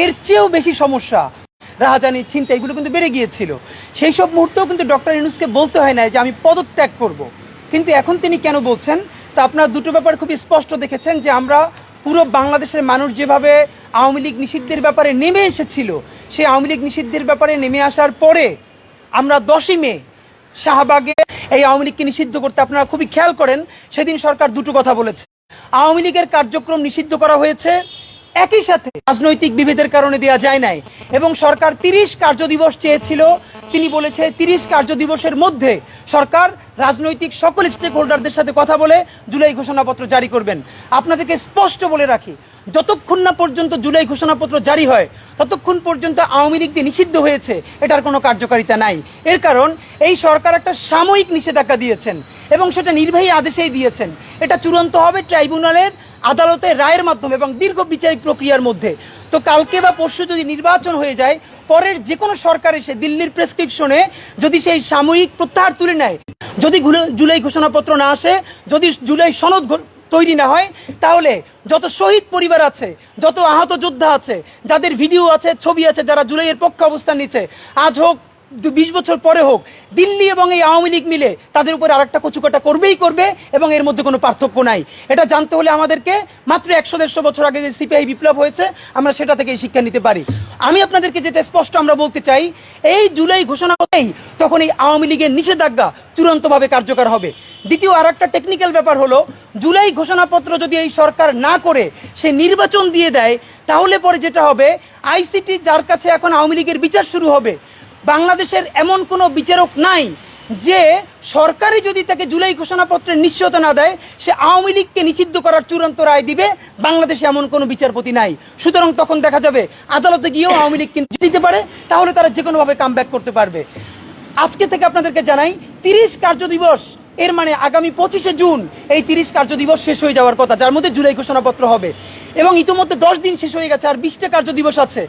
এর চেয়েও বেশি সমস্যা। রাহাজানি চিন্তা, এগুলো কিন্তু বেড়ে গিয়েছিল। সেই সব মুহূর্তেও কিন্তু ডক্টর ইউনুসকে বলতে হয় না যে আমি পদত্যাগ করব। কিন্তু এখন তিনি কেন বলছেন? তা আপনারা দুটো ব্যাপার খুবই স্পষ্ট দেখেছেন যে আমরা পুরো বাংলাদেশের মানুষ যেভাবে আওয়ামী লীগ নিষিদ্ধের ব্যাপারে নেমে এসেছিল, সেই আওয়ামী লীগ নিষিদ্ধের ব্যাপারে নেমে আসার পরে আমরা দশই মে শাহবাগে এই আওয়ামী লীগকে নিষিদ্ধ করতে আপনারা খুবই খেয়াল করেন, সেদিন সরকার দুটো কথা বলেছে। আওয়ামী লীগের কার্যক্রম নিষিদ্ধ করা হয়েছে একই সাথে রাজনৈতিক বিভেদের কারণে দেওয়া যায় নাই। এবং সরকার তিরিশ কার্য দিবস চেয়েছিল। তিনি বলেছে, তিরিশ কার্য দিবসের মধ্যে সরকার রাজনৈতিক সকল স্টেক হোল্ডারদের সাথে কথা বলে জুলাই ঘোষণাপত্র জারি করবেন। আপনাদেরকে স্পষ্ট বলে রাখি, যতক্ষণ না পর্যন্ত জুলাই ঘোষণাপত্র জারি হয়, ততক্ষণ পর্যন্ত আওয়ামী লীগ যে নিষিদ্ধ হয়েছে, এটার কোনো কার্যকারিতা নাই। এর কারণ, এই সরকার একটা সাময়িক নিষেধাজ্ঞা দিয়েছেন এবং সেটা নির্বাহী আদেশেই দিয়েছেন। এটা চূড়ান্ত হবে ট্রাইব্যুনালের আদালতের রায়ের মাধ্যমে এবং দীর্ঘ বিচারিক প্রক্রিয়ার মধ্যে। তো কালকে বা পরশু যদি নির্বাচন হয়ে যায়, পরের যে কোনো সরকার এসে দিল্লির প্রেসক্রিপশনে যদি সেই সাময়িক প্রত্যাহার তুলে নেয়, যদি জুলাই ঘোষণাপত্র না আসে, যদি জুলাই সনদ তৈরি না হয়, তাহলে যত শহীদ পরিবার আছে, যত আহত যোদ্ধা আছে, যাদের ভিডিও আছে, ছবি আছে, যারা জুলাইয়ের পক্ষে অবস্থান নিচ্ছে, আজ হোক বিশ বছর পরে হোক, দিল্লি এবং এই আওয়ামী লীগ মিলে তাদের উপরে উপর আরেকটা কচুকাটা করবেই করবে এবং এর মধ্যে কোনো পার্থক্য নাই। এটা জানতে হলে আমাদেরকে মাত্র একশো দেড়শো বছর আগে যে সিপিআই বিপ্লব হয়েছে, আমরা সেটা থেকে শিক্ষা নিতে পারি। আমি আপনাদেরকে যেটা স্পষ্ট আমরা বলতে চাই, এই জুলাই ঘোষণা করেই তখন এই আওয়ামী লীগের নিষেধাজ্ঞা চূড়ান্তভাবে কার্যকর হবে। দ্বিতীয় আর একটা টেকনিক্যাল ব্যাপার হলো, জুলাই ঘোষণাপত্র যদি এই সরকার না করে, সে নির্বাচন দিয়ে দেয়, তাহলে পরে যেটা হবে, আইসিটি যার কাছে এখন আওয়ামী লীগের বিচার শুরু হবে বাংলাদেশের এমন কোনো বিচারক নাই যে সরকারি যদি তাকে জুলাই ঘোষণাপত্রের নিশ্চয়তা না দেয়, সে আওয়ামী লীগকে নিষিদ্ধ করার চূড়ান্ত রায় দিবে। বাংলাদেশে এমন কোনো বিচারপতি নাই। সুতরাং তখন দেখা যাবে আদালতে গিয়েও আওয়ামী লীগ কিন্তু দিতে পারে, তাহলে তারা যে কোনোভাবে কাম করতে পারবে। আজকে থেকে আপনাদেরকে জানাই, তিরিশ কার্য দিবস, এর মানে আগামী পঁচিশে জুন, এই তিরিশ কার্য দিবস শেষ হয়ে যাওয়ার কথা, যার মধ্যে জুলাই ঘোষণাপত্র হবে। এবং ইতিমধ্যে দশ দিন শেষ হয়ে গেছে, আর বিশটা কার্য দিবস আছে।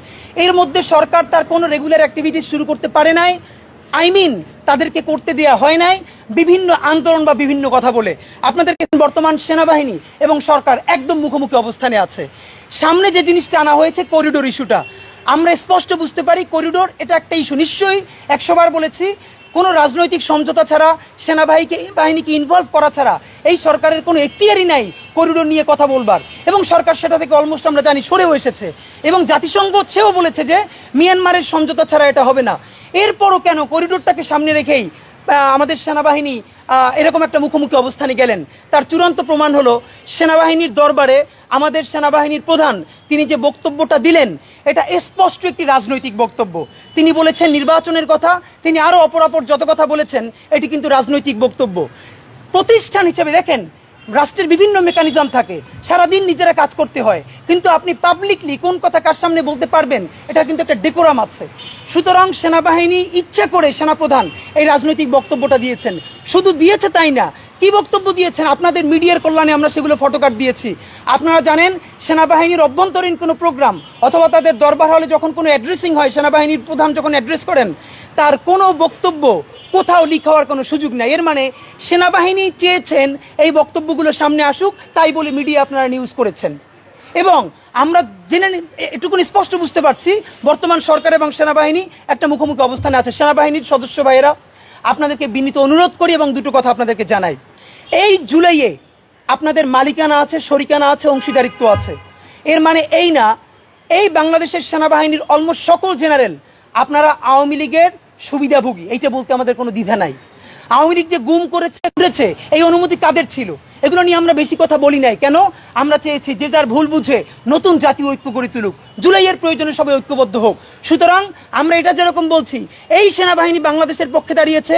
এর মধ্যে সরকার তার কোনো রেগুলার অ্যাক্টিভিটিস শুরু করতে পারে নাই। আই মিন তাদেরকে করতে দেয়া হয় নাই। বিভিন্ন আন্দোলন বা বিভিন্ন কথা বলে। আপনাদেরকে বর্তমান সেনাবাহিনী এবং সরকার একদম মুখোমুখি অবস্থানে আছে। সামনে যে জিনিসটা আনা হয়েছে করিডোর ইস্যুটা আমরা স্পষ্ট বুঝতে পারি করিডোর এটা একটা ইস্যু নিশ্চয়ই একশোবার বলেছি কোনো রাজনৈতিক সমঝোতা ছাড়া সেনাবাহিনীকে বাহিনীকে ইনভলভ করা ছাড়া এই সরকারের কোনো এখতিয়ারই নাই করিডোর নিয়ে কথা বলবার। এবং সরকার সেটা থেকে অলমোস্ট আমরা জানি সরেও এসেছে। এবং জাতিসংঘ সেও বলেছে যে, মিয়ানমারের সমঝোতা ছাড়া এটা হবে না। এরপরও কেন করিডোরটাকে সামনে রেখেই আমাদের সেনাবাহিনী এরকম একটা মুখোমুখি অবস্থানে গেলেন? তার চূড়ান্ত প্রমাণ হলো, সেনাবাহিনীর দরবারে আমাদের সেনাবাহিনীর প্রধান, তিনি যে বক্তব্যটা দিলেন, এটা স্পষ্ট একটি রাজনৈতিক বক্তব্য। তিনি বলেছেন নির্বাচনের কথা, তিনি আরও অপরাপর যত কথা বলেছেন, এটি কিন্তু রাজনৈতিক বক্তব্য। প্রতিষ্ঠান হিসেবে দেখেন, রাষ্ট্রের বিভিন্ন মেকানিজম থাকে, সারাদিন নিজেরা কাজ করতে হয়, কিন্তু আপনি পাবলিকলি কোন কথা কার সামনে বলতে পারবেন এটা কিন্তু একটা ডেকোরাম আছে। সুতরাং সেনাবাহিনী ইচ্ছা করে সেনাপ্রধান এই রাজনৈতিক বক্তব্যটা দিয়েছেন। শুধু দিয়েছে তাই না কি বক্তব্য দিয়েছেন? আপনাদের মিডিয়ার কল্যাণে আমরা সেগুলো ফটোকার্ড দিয়েছি। আপনারা জানেন, সেনাবাহিনীর অভ্যন্তরীণ কোনো প্রোগ্রাম অথবা তাদের দরবার হলে যখন কোনো অ্যাড্রেসিং হয়, সেনাবাহিনীর প্রধান যখন অ্যাড্রেস করেন, তার কোনো বক্তব্য কোথাও লিক হওয়ার কোনো সুযোগ নেই। এর মানে সেনাবাহিনী চেয়েছেন এই বক্তব্যগুলো সামনে আসুক, তাই বলে মিডিয়া আপনারা নিউজ করেছেন। এবং আমরা জেনে এটুকুনি স্পষ্ট বুঝতে পারছি, বর্তমান সরকার এবং সেনাবাহিনী একটা মুখোমুখি অবস্থানে আছে। সেনাবাহিনীর সদস্য ভাইয়েরা, আপনাদেরকে বিনীত অনুরোধ করি এবং দুটো কথা আপনাদেরকে জানাই। এই জুলাইয়ে আপনাদের মালিকানা আছে, শরিকানা আছে, অংশীদারিত্ব আছে। এর মানে এই না, এই বাংলাদেশের সেনাবাহিনীর অলমোস্ট সকল জেনারেল আপনারা আওয়ামী লীগের সুবিধাভোগী। এইটা বলতে আমাদের কোনো দ্বিধা নাই। আওয়ামী লীগ যে গুম করেছে করেছে, এই অনুমতি কাদের ছিল? এগুলো নিয়ে আমরা বেশি কথা বলি নাই। কেন? আমরা চেয়েছি যে যার ভুল বুঝে নতুন জাতীয় ঐক্য গড়ে তুলুক। জুলাইয়ের প্রয়োজনে সবাই ঐক্যবদ্ধ হোক। সুতরাং আমরা এটা যেরকম বলছি, এই সেনাবাহিনী বাংলাদেশের পক্ষে দাঁড়িয়েছে।